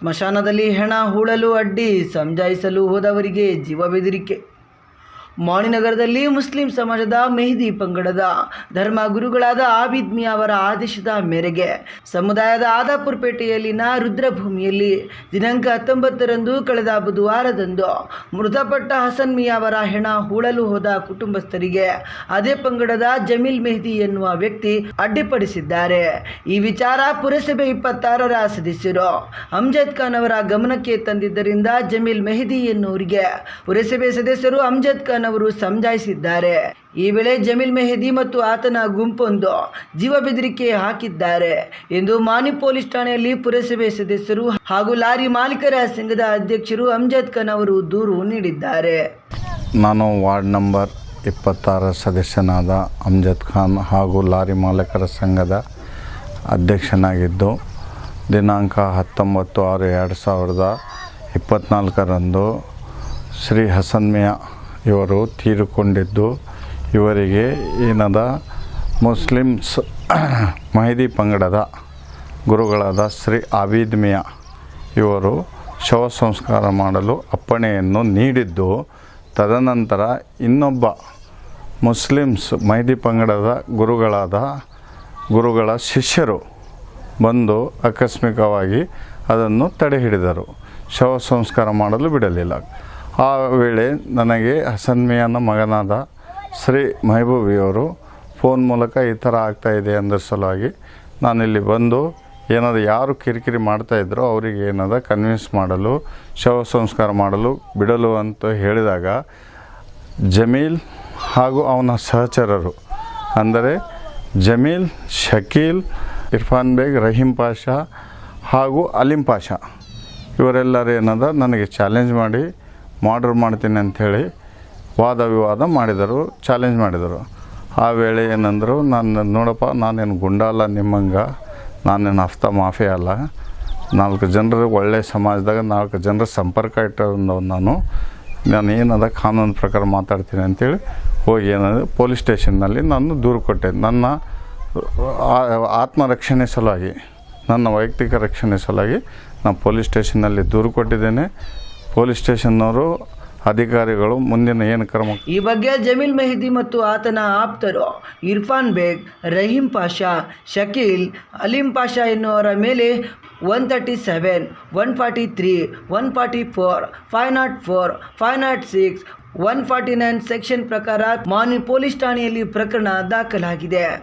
ಸ್ಮಶಾನದಲ್ಲಿ ಹೆಣ ಹೂಳಲು ಅಡ್ಡಿ ಸಂಜಾಯಿಸಲು ಹೋದವರಿಗೆ ಜೀವ ಬೆದರಿಕೆ ಮಾಣಿನಗರದಲ್ಲಿ ಮುಸ್ಲಿಂ ಸಮಾಜದ ಮೆಹದಿ ಪಂಗಡದ ಧರ್ಮ ಗುರುಗಳಾದ ಆಬಿದ್ ಮಿಯಾ ಅವರ ಆದೇಶದ ಮೇರೆಗೆ ಸಮುದಾಯದ ಆದಾಪುರ ಪೇಟೆಯಲ್ಲಿನ ರುದ್ರಭೂಮಿಯಲ್ಲಿ ದಿನಾಂಕ ಹತ್ತೊಂಬತ್ತರಂದು ಕಳೆದ ಬುಧವಾರದಂದು ಮೃತಪಟ್ಟ ಹಸನ್ ಮಿಯಾ ಅವರ ಹೆಣ ಹೂಳಲು ಹೋದ ಕುಟುಂಬಸ್ಥರಿಗೆ ಅದೇ ಪಂಗಡದ ಜಮೀಲ್ ಮೆಹದಿ ಎನ್ನುವ ವ್ಯಕ್ತಿ ಅಡ್ಡಿಪಡಿಸಿದ್ದಾರೆ. ಈ ವಿಚಾರ ಪುರಸಭೆ ಇಪ್ಪತ್ತಾರರ ಸದಸ್ಯರು ಅಮ್ಜದ್ ಖಾನ್ ಅವರ ಗಮನಕ್ಕೆ ತಂದಿದ್ದರಿಂದ ಜಮೀಲ್ ಮೆಹದಿ ಎನ್ನುವರಿಗೆ ಪುರಸಭೆ ಸದಸ್ಯರು ಅಮ್ಜದ್ ಖಾನ್ ಅವರು ಸಮಜಾಯಿಸಿದ್ದಾರೆ ಈ ವೇಳೆ ಜಮೀಲ್ ಮೆಹದಿ ಮತ್ತು ಆತನ ಗುಂಪೊಂದು ಜೀವ ಬೆದರಿಕೆ ಹಾಕಿದ್ದಾರೆ ಎಂದು ಮಾನಿ ಪೊಲೀಸ್ ಠಾಣೆಯಲ್ಲಿ ಪುರಸಭೆ ಸದಸ್ಯರು ಹಾಗೂ ಲಾರಿ ಮಾಲೀಕರ ಸಂಘದ ಅಧ್ಯಕ್ಷರು ಅಮ್ಜದ್ ಖಾನ್ ಅವರು ದೂರು ನೀಡಿದ್ದಾರೆ. ನಾನು ವಾರ್ಡ್ ನಂಬರ್ ಇಪ್ಪತ್ತಾರ ಸದಸ್ಯನಾದ ಅಮ್ಜದ್ ಖಾನ್ ಹಾಗೂ ಲಾರಿ ಮಾಲೀಕರ ಸಂಘದ ಅಧ್ಯಕ್ಷನಾಗಿದ್ದು, ದಿನಾಂಕ ಹತ್ತೊಂಬತ್ತು ಆರು ಎರಡು ಸಾವಿರದ ಇಪ್ಪತ್ತ್ನಾಲ್ಕರಂದು ಶ್ರೀ ಹಸನ್ ಮಿಯಾ ಇವರು ತೀರಿಕೊಂಡಿದ್ದು. ಇವರಿಗೆ ಏನದ ಮುಸ್ಲಿಮ್ಸ್ ಮಹಿದಿ ಪಂಗಡದ ಗುರುಗಳಾದ ಶ್ರೀ ಆಬೀದ್ ಮಿಯಾ. ಇವರು ಶವ ಸಂಸ್ಕಾರ ಮಾಡಲು ಅಪ್ಪಣೆಯನ್ನು ನೀಡಿದ್ದು. ತದನಂತರ ಇನ್ನೊಬ್ಬ ಮುಸ್ಲಿಮ್ಸ್ ಮೈದಿ ಪಂಗಡದ ಗುರುಗಳಾದ ಗುರುಗಳ ಶಿಷ್ಯರು ಬಂದು ಆಕಸ್ಮಿಕವಾಗಿ ಅದನ್ನು ತಡೆಹಿಡಿದರು. ಶವ ಸಂಸ್ಕಾರ ಮಾಡಲು ಬಿಡಲಿಲ್ಲ. ಆ ವೇಳೆ ನನಗೆ ಹಸನ್ ಮಿಯಾನ ಮಗನಾದ ಶ್ರೀ ಮೆಹಬೂಬಿಯವರು ಫೋನ್ ಮೂಲಕ ಈ ಥರ ಆಗ್ತಾಯಿದೆ ಅಂದ್ರ ಸಲುವಾಗಿ ನಾನಿಲ್ಲಿ ಬಂದು ಏನಾದರೂ ಯಾರು ಕಿರಿಕಿರಿ ಮಾಡ್ತಾಯಿದ್ರೋ ಅವರಿಗೆ ಏನದ ಕನ್ವಿನ್ಸ್ ಮಾಡಲು, ಶವ ಸಂಸ್ಕಾರ ಮಾಡಲು ಬಿಡಲು ಅಂತ ಹೇಳಿದಾಗ ಜಮೀಲ್ ಹಾಗೂ ಅವನ ಸಹಚರರು ಅಂದರೆ ಜಮೀಲ್, ಶಕೀಲ್, ಇರ್ಫಾನ್ ಬೇಗ್, ರಹೀಂ ಪಾಷಾ ಹಾಗೂ ಅಲಿಂ ಪಾಷಾ ಇವರೆಲ್ಲರೂ ಏನದ ನನಗೆ ಚಾಲೆಂಜ್ ಮಾಡಿ ಮರ್ಡರ್ ಮಾಡ್ತೀನಿ ಅಂಥೇಳಿ ವಾದ ವಿವಾದ ಮಾಡಿದರು ಚಾಲೆಂಜ್ ಮಾಡಿದರು. ಆ ವೇಳೆ ಏನಂದರು, ನಾನು ನೋಡಪ್ಪ, ನಾನೇನು ಗುಂಡ ಅಲ್ಲ ನಿಮ್ಮಂಗೆ, ನಾನೇನು ಹಫ್ತಾ ಮಾಫಿ ಅಲ್ಲ. ನಾಲ್ಕು ಜನರು ಒಳ್ಳೆಯ ಸಮಾಜದಾಗ ನಾಲ್ಕು ಜನರ ಸಂಪರ್ಕ ಇಟ್ಟರು ನಾನು. ನಾನು ಏನದ ಕಾನೂನು ಪ್ರಕಾರ ಮಾತಾಡ್ತೀನಿ ಅಂತೇಳಿ ಹೋಗಿ ಏನಂದರೆ ಪೊಲೀಸ್ ಸ್ಟೇಷನ್ನಲ್ಲಿ ನಾನು ದೂರು ಕೊಟ್ಟೆ. ನನ್ನ ಆತ್ಮರಕ್ಷಣೆ ಸಲುವಾಗಿ, ನನ್ನ ವೈಯಕ್ತಿಕ ರಕ್ಷಣೆ ಸಲುವಾಗಿ ನಾನು ಪೊಲೀಸ್ ಸ್ಟೇಷನ್ನಲ್ಲಿ ದೂರು ಕೊಟ್ಟಿದ್ದೇನೆ. ಪೊಲೀಸ್ ಸ್ಟೇಷನ್ನವರು ಅಧಿಕಾರಿಗಳು ಮುಂದಿನ ಏನು ಕ್ರಮ? ಈ ಬಗ್ಗೆ ಜಮೀಲ್ ಮೆಹದಿ ಮತ್ತು ಆತನ ಆಪ್ತರು ಇರ್ಫಾನ್ ಬೇಗ್, ರಹೀಂ ಪಾಷಾ, ಶಕೀಲ್, ಅಲೀಂ ಪಾಷಾ ಎನ್ನುವರ ಮೇಲೆ one thirty seven, one forty three, one forty four, five nought four, five nought six, one forty nine section ಪ್ರಕಾರ ಮಾನಿ ಪೊಲೀಸ್ ಠಾಣೆಯಲ್ಲಿ ಪ್ರಕರಣ ದಾಖಲಾಗಿದೆ.